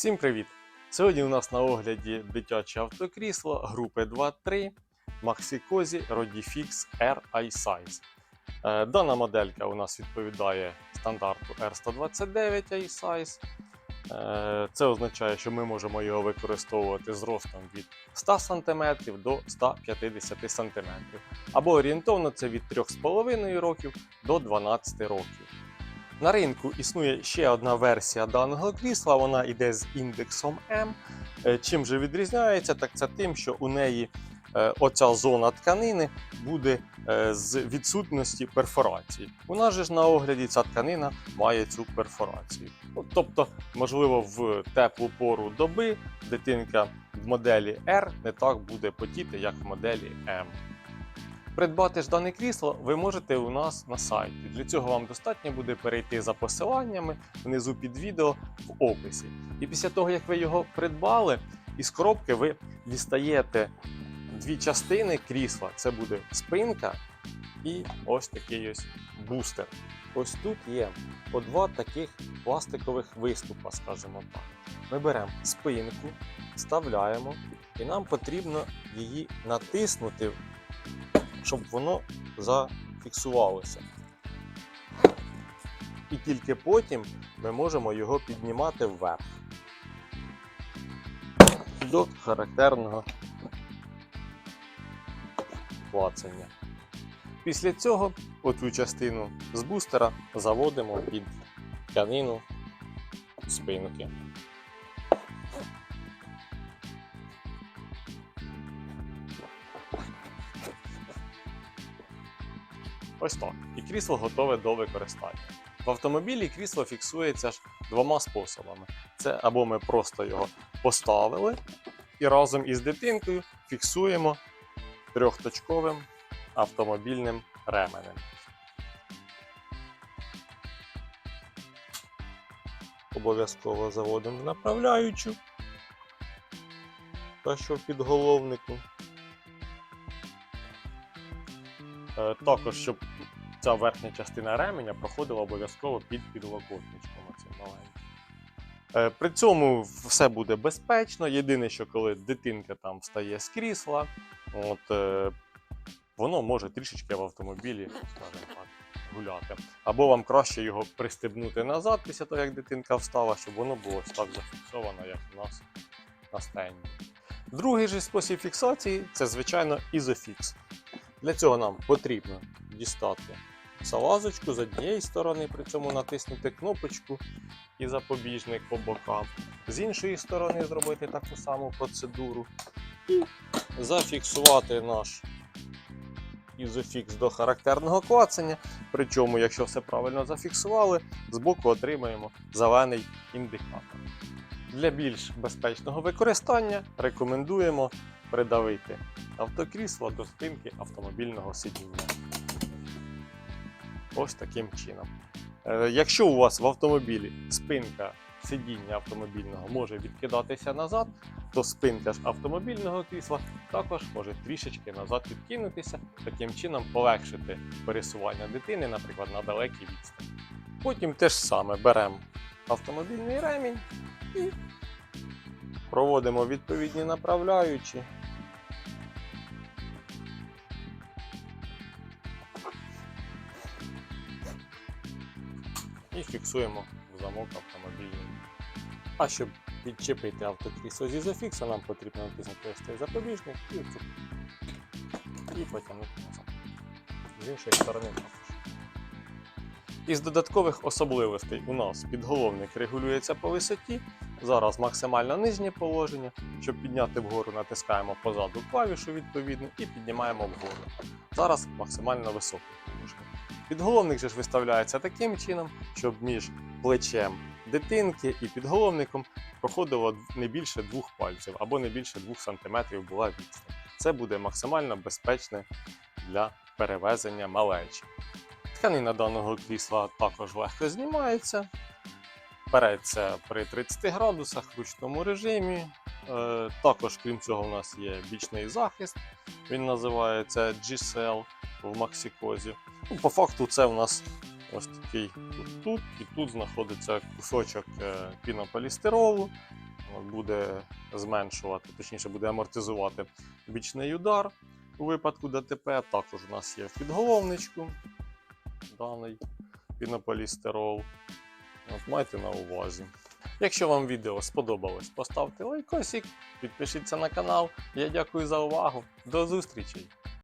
Всім привіт! Сьогодні у нас на огляді дитяче автокрісло групи 2.3 Maxi-Cosi Rodifix R iSize. Е, Дана моделька у нас відповідає стандарту R129 iSize. Е, Це означає, що ми можемо його використовувати з ростом від 100 см до 150 см. Або орієнтовно це від 3,5 років до 12 років. На ринку існує ще одна версія даного крісла, вона йде з індексом M. Е, Чим же відрізняється, так це тим, що у неї е, оця зона тканини буде е, з відсутності перфорації. У нас же ж на огляді ця тканина має цю перфорацію. Тобто, можливо, в теплу пору доби дитинка в моделі R не так буде потіти, як в моделі M. Придбати ж дане крісло ви можете у нас на сайті. Для цього вам достатньо буде перейти за посиланнями внизу під відео в описі. І після того, як ви його придбали, із коробки ви дістаєте дві частини крісла. Це буде спинка і ось такий ось бустер. Ось тут є по два таких пластикових виступа, скажімо так. Ми беремо спинку, вставляємо, і нам потрібно її натиснути щоб воно зафіксувалося. І тільки потім ми можемо його піднімати вверх до характерного клацання. Після цього оцю частину з бустера заводимо під тканину спинки. Ось так. І крісло готове до використання. В автомобілі крісло фіксується ж двома способами: це або ми просто його поставили і разом із дитинкою фіксуємо трьохточковим автомобільним ременем. Обов'язково заводимо в направляючу та що в підголовнику. Також, щоб ця верхня частина ременя проходила обов'язково під підлокотничком. Е, При цьому все буде безпечно. Єдине, що коли дитинка там встає з крісла, от, е, воно може трішечки в автомобілі, скажімо так, гуляти. Або вам краще його пристебнути назад після того, як дитинка встала, щоб воно було так зафіксовано, як у нас на стенді. Другий же спосіб фіксації це, звичайно, ізофікс. Для цього нам потрібно дістати салазочку з однієї сторони, при цьому натиснути кнопочку і запобіжник по бокам. З іншої сторони зробити таку саму процедуру і зафіксувати наш ізофікс до характерного клацання. Причому, якщо все правильно зафіксували, збоку отримаємо зелений індикатор. Для більш безпечного використання рекомендуємо придавити автокрісло до спинки автомобільного сидіння. Ось таким чином. Е, Якщо у вас в автомобілі спинка сидіння автомобільного може відкидатися назад, то спинка ж автомобільного крісла також може трішечки назад відкинутися, таким чином полегшити пересування дитини, наприклад, на далекій відстані. Потім те ж саме беремо автомобільний ремінь і проводимо відповідні направляючі. І фіксуємо в замок автомобільний. А щоб відчепити автокрісло з ізофікса, нам потрібно натиснути ось цей запобіжник і, оцю- і потягнути назад. З іншої сторони також. Із додаткових особливостей у нас підголовник регулюється по висоті. Зараз максимально нижнє положення. Щоб підняти вгору, натискаємо позаду клавішу відповідно і піднімаємо вгору. Зараз максимально високе. Підголовник же ж виставляється таким чином, щоб між плечем дитинки і підголовником проходило не більше двох пальців або не більше 2 см була відстань. Це буде максимально безпечне для перевезення малечі. Тканина даного крісла також легко знімається. Переться при 30 градусах в ручному режимі. Е, Також, крім цього, у нас є бічний захист. Він називається G-Cell в Максикозі. Ну, по факту, це у нас ось такий тут, тут і тут знаходиться кусочок е, пінополістиролу, буде зменшувати, точніше буде амортизувати бічний удар у випадку ДТП. Також у нас є в підголовничку даний пінополістирол. От, майте на увазі. Якщо вам відео сподобалось, поставте лайкосик, підпишіться на канал. Я дякую за увагу. До зустрічей!